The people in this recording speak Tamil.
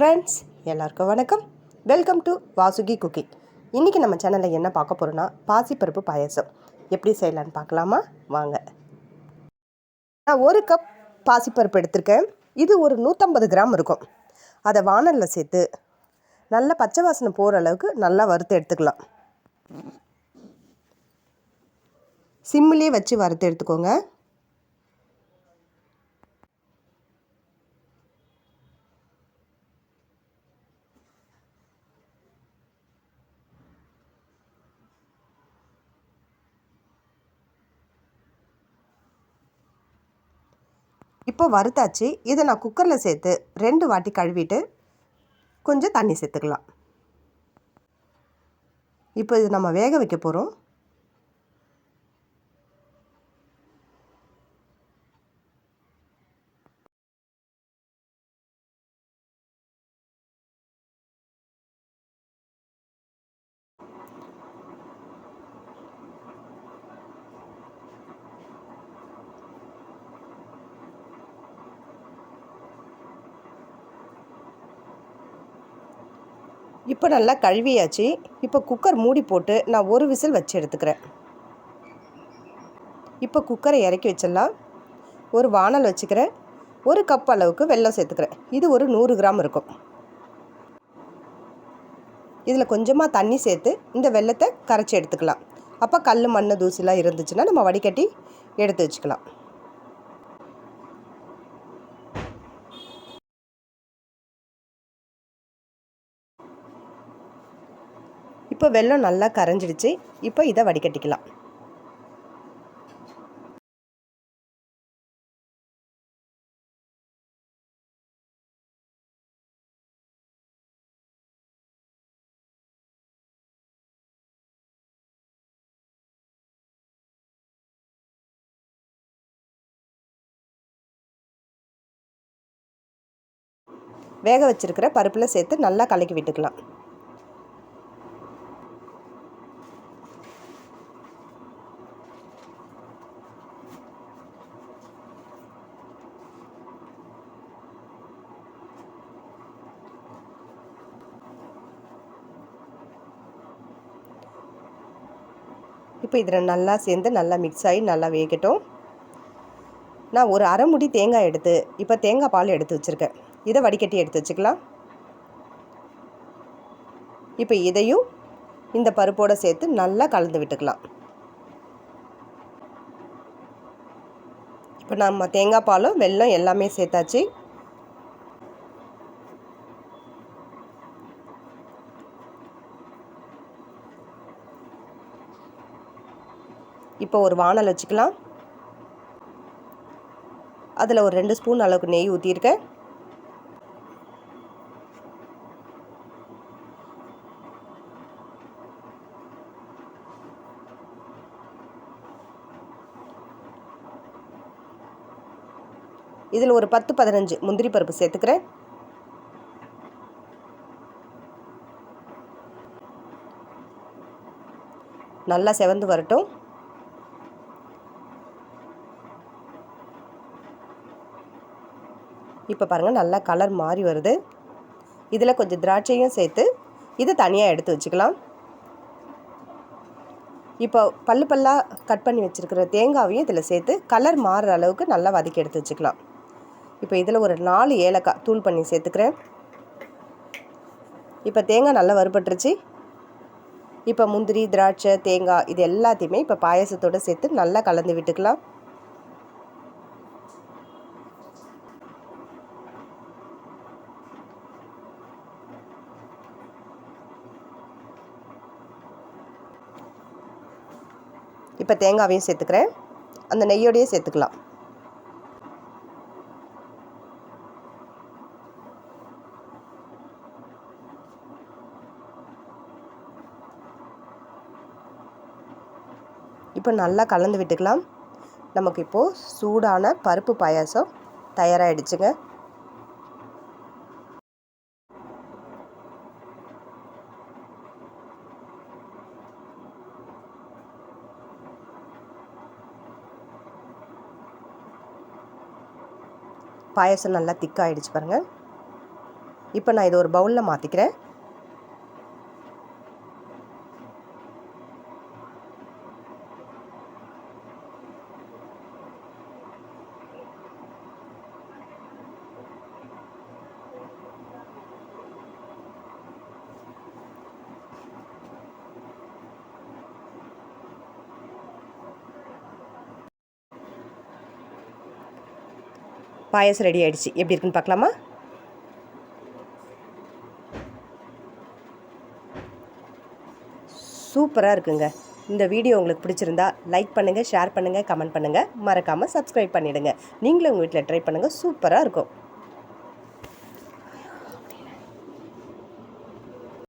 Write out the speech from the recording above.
ஃப்ரெண்ட்ஸ் எல்லாருக்கும் வணக்கம். வெல்கம் டு வாசுகி குக்கிங் இன்றைக்கி நம்ம சேனலில் என்ன பார்க்க போகிறோன்னா பாசிப்பருப்பு பாயாசம். எப்படி செய்யலான்னு பார்க்கலாமா? வாங்க. நான் ஒரு கப் பாசிப்பருப்பு எடுத்திருக்கேன். இது ஒரு நூற்றம்பது கிராம் இருக்கும். அதை வானலில் சேர்த்து நல்லா பச்சை வாசனை போகிற அளவுக்கு நல்லா வறுத்து எடுத்துக்கலாம். சிம்மிலே வச்சு வறுத்து எடுத்துக்கோங்க. இப்போ வறுத்தாச்சு. இதை நான் குக்கரில் சேர்த்து ரெண்டு வாட்டி கழுவிட்டு கொஞ்சம் தண்ணி சேர்த்துக்கலாம். இப்போ இது நம்ம வேக வைக்க போகிறோம் இப்போ நல்லா கழுவியாச்சு. இப்போ குக்கர் மூடி போட்டு நான் ஒரு விசில் வச்சு எடுத்துக்கிறேன். இப்போ குக்கரை இறக்கி வச்சிடலாம். ஒரு வானல் வச்சுக்கிறேன். ஒரு கப் அளவுக்கு வெல்லம் சேர்த்துக்கிறேன். இது ஒரு நூறு கிராம் இருக்கும். இதில் கொஞ்சமாக தண்ணி சேர்த்து இந்த வெள்ளத்தை கரைச்சி எடுத்துக்கலாம். அப்போ கல் மண் தூசிலாம் இருந்துச்சுன்னா நம்ம வடிகட்டி எடுத்து வச்சுக்கலாம். இப்போ வெள்ளம் நல்லா கரைஞ்சிடுச்சு. இப்போ இதை வடிகட்டிக்கலாம். வேக வச்சிருக்கிற பருப்பில் சேர்த்து நல்லா கலக்கி விட்டுக்கலாம். இப்போ இதில் நல்லா சேர்ந்து நல்லா மிக்ஸ் ஆகி நல்லா வேகட்டும். நான் ஒரு அரை முடி தேங்காய் எடுத்து இப்போ தேங்காய் பால் எடுத்து வச்சுருக்கேன். இதை வடிகட்டி எடுத்து வச்சுக்கலாம். இப்போ இதையும் இந்த பருப்போடு சேர்த்து நல்லா கலந்து விட்டுக்கலாம். இப்போ நம்ம தேங்காய் பாலும் வெல்லம் எல்லாமே சேர்த்தாச்சு. இப்போ ஒரு வானல் வச்சுக்கலாம். அதில் ஒரு ரெண்டு ஸ்பூன் அளவுக்கு நெய் ஊற்றிருக்கேன் இதில் ஒரு பத்து பதினஞ்சு முந்திரி பருப்பு சேர்த்துக்கிறேன். நல்லா செவந்து வரட்டும். இப்போ பாருங்கள் நல்லா கலர் மாறி வருது. இதில் கொஞ்சம் திராட்சையும் சேர்த்து இதை தனியாக எடுத்து வச்சுக்கலாம். இப்போ பல்லு பல்லாக கட் பண்ணி வச்சுருக்கிற தேங்காவையும் இதில் சேர்த்து கலர் மாறுற அளவுக்கு நல்லா வதக்கி எடுத்து வச்சுக்கலாம். இப்போ இதில் ஒரு நாலு ஏலக்காய் தூள் பண்ணி சேர்த்துக்கிறேன். இப்போ தேங்காய் நல்லா வறுபட்டுருச்சு. இப்போ முந்திரி திராட்சை தேங்காய் இது எல்லாத்தையுமே இப்போ பாயசத்தோடு சேர்த்து நல்லா கலந்து விட்டுக்கலாம். இப்போ தேங்காவையும் சேர்த்துக்கிறேன். அந்த நெய்யோடையே சேர்த்துக்கலாம். இப்போ நல்லா கலந்து விட்டுக்கலாம். நமக்கு இப்போது சூடான பருப்பு பாயாசம் தயாராகிடுச்சுங்க பாயசம் நல்லா திக்காகிடுச்சு பாருங்கள் இப்போ நான் இதை ஒரு பவுலில் மாற்றிக்கிறேன் பாயசம் ரெடி ஆகிடுச்சு எப்படி இருக்குன்னு பார்க்கலாமா? சூப்பராக இருக்குங்க. இந்த வீடியோ உங்களுக்கு பிடிச்சிருந்தா லைக் பண்ணுங்கள் ஷேர் பண்ணுங்கள் கமெண்ட் பண்ணுங்கள் மறக்காமல் சப்ஸ்கிரைப் பண்ணிவிடுங்க நீங்களும் உங்கள் வீட்டில் ட்ரை பண்ணுங்கள் சூப்பராக இருக்கும்.